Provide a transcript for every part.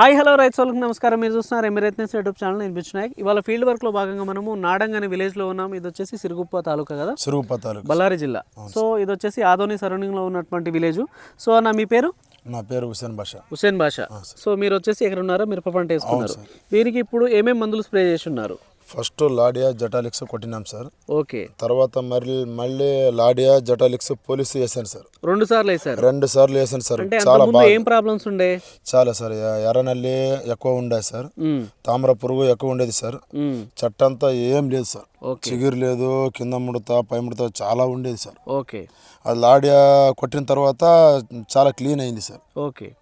Hi hello రైతు వాళ్ళకి నమస్కారం. మీరు చూస్తున్నారు ఎమిరేట్నెస్ యూట్యూబ్ ఛానల్. వినిపించినాయి ఇవాళ ఫీల్డ్ వర్క్లో భాగంగా మనము నాడంగ్ అనే విలేజ్లో ఉన్నాం. ఇది వచ్చేసి సిరుగుప్ప తాలూకా కదా? సిరుగుప తాలూకా. బళ్ళారి జిల్లా. సో ఇది వచ్చేసి ఆదోని సరౌండింగ్లో ఉన్నటువంటి విలేజ్. సో అన్న మీ పేరు? నా పేరు హుసేన్ బాషా. హుసేన్ బాషా. సో మీరు వచ్చేసి ఎక్కడ ఉన్నారో మిరప పంట వేసుకున్నారు. దీనికి ఇప్పుడు ఏమేమి మందులు స్ప్రే చేసి ఉన్నారు? ఫస్ట్ లాడియా జటాలిక్స్ కొట్టినాం సార్. ఓకే. తర్వాత మళ్ళీ మళ్ళీ లాడియా జటాలిక్స్ పోలీసు వేసాను సార్. రెండు సార్లు వేసారు? రెండు సార్లు వేసాను సార్. చాలా బాగా ఏం ప్రాబ్లమ్స్ ఉండే? చాలా సార్ ఎర్రనల్లి ఎక్కువ ఉండే సార్. తామర పురుగు ఎక్కువ ఉండేది సార్. చెట్టంతా ఏం లేదు సార్. చిగురు లేదు కింద ముడత పై ముడత చాలా ఉండేది సార్. ఓకే. అది లాడియా కొట్టిన తర్వాత చాలా క్లీన్ అయింది సార్. ఓకే.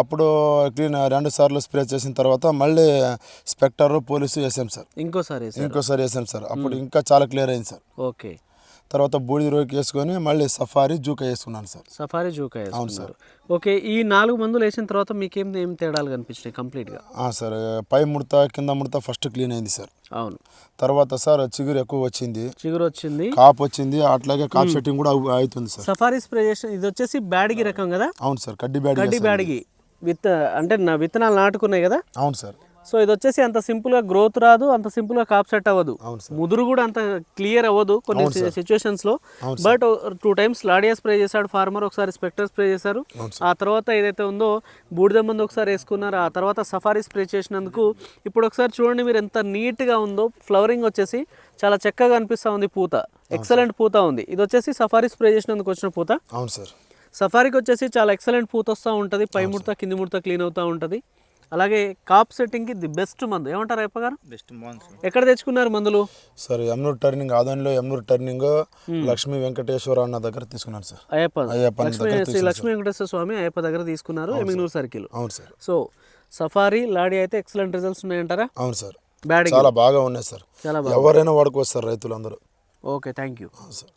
అప్పుడు క్లీన్ రెండు సార్లు స్ప్రే చేసిన తర్వాత మళ్ళీ స్పెక్టర్ పోలీసు వేసాం సార్. ఇంకోసారి ఇంకోసారి వేసాం సార్. అప్పుడు ఇంకా చాలా క్లియర్ అయింది సార్. ఓకే. తర్వాత బూడిద రోగి వేసుకొని మళ్ళీ సఫారీ జూకా వేసుకున్నాను సార్. సఫారీ జూకా వేసుకున్నారు. ఓకే ఈ నాలుగు మందులు వేసిన తర్వాత మీకేం ఏం తేడాలు కనిపించినాయి కంప్లీట్గా? సార్ పై ముడత కింద ముడత ఫస్ట్ క్లీన్ అయింది సార్. అవును. తర్వాత సార్ చిగురు ఎక్కువ వచ్చింది. చిగురు వచ్చింది. కాపు వచ్చింది అట్లాగే కాప్ సెట్టింగ్ కూడా అవు- అవుతుంది సార్. సఫారీ స్ప్రే చేసిన ఇది వచ్చేసి బ్యాడిగి రకం కదా? అవును సార్ కడ్డీ బ్యాడ్ గడ్డి బ్యాడిగి. విత్ అంటే నా విత్తనాలు నాటుకున్నాయి కదా? అవును సార్. సో ఇది వచ్చేసి అంత సింపుల్గా గ్రోత్ రాదు అంత సింపుల్గా కాప్ సెట్ అవ్వదు. ముదురు కూడా అంత క్లియర్ అవ్వదు కొన్ని సిచ్యువేషన్స్లో బట్ టూ టైమ్స్ లాడియా స్ప్రే చేశాడు ఫార్మర్ ఒకసారి స్పెక్టర్ స్ప్రే చేశారు. ఆ తర్వాత ఏదైతే ఉందో బూడిద మందు ఒకసారి వేసుకున్నారు. ఆ తర్వాత సఫారీ స్ప్రే చేసినందుకు ఇప్పుడు ఒకసారి చూడండి మీరు ఎంత నీట్గా ఉందో. ఫ్లవరింగ్ వచ్చేసి చాలా చక్కగా అనిపిస్తా ఉంది పూత. ఎక్సలెంట్ పూత ఉంది. ఇది వచ్చేసి సఫారీ స్ప్రే చేసినందుకు వచ్చిన పూత. అవును సార్. సఫారీకి వచ్చేసి చాలా ఎక్సలెంట్ పూత వస్తూ ఉంటుంది పై ముడత కింది ముడత క్లీన్ అవుతూ ఉంటుంది. అలాగే కాప్ సెట్టింగ్కి ది బెస్ట్ మందు. ఏమంటారు అయ్యప్ప గారు? బెస్ట్ మాన్సూన్ ఎక్కడ తెచ్చుకున్నారు మందులు? సార్ ఎమ్నూరు టర్నింగ్ ఆదోనిలో ఎమ్నూరు టర్నింగ్ లక్ష్మీ వెంకటేశ్వర అన్న దగ్గర తీసుకున్నాను సార్. అయ్యప్ప అయ్యప్ప లక్ష్మీ దగ్గర శ్రీ లక్ష్మీ వెంకటేశ్వర స్వామి అయ్యప్ప దగ్గర తీసుకున్నారు ఎమిగ్నూరు సర్కిల్. అవును సార్. సో సఫారీ లాడీ అయితే ఎక్సలెంట్ రిజల్ట్స్ ఉన్నాయంటారా? అవును సార్. బ్యాడ్ చాలా బాగా ఉన్నాయి సార్. చాలా ఎవరైనా వాడుకోవచ్చు సార్ రైతులందరూ. Okay thank you. అవును సార్.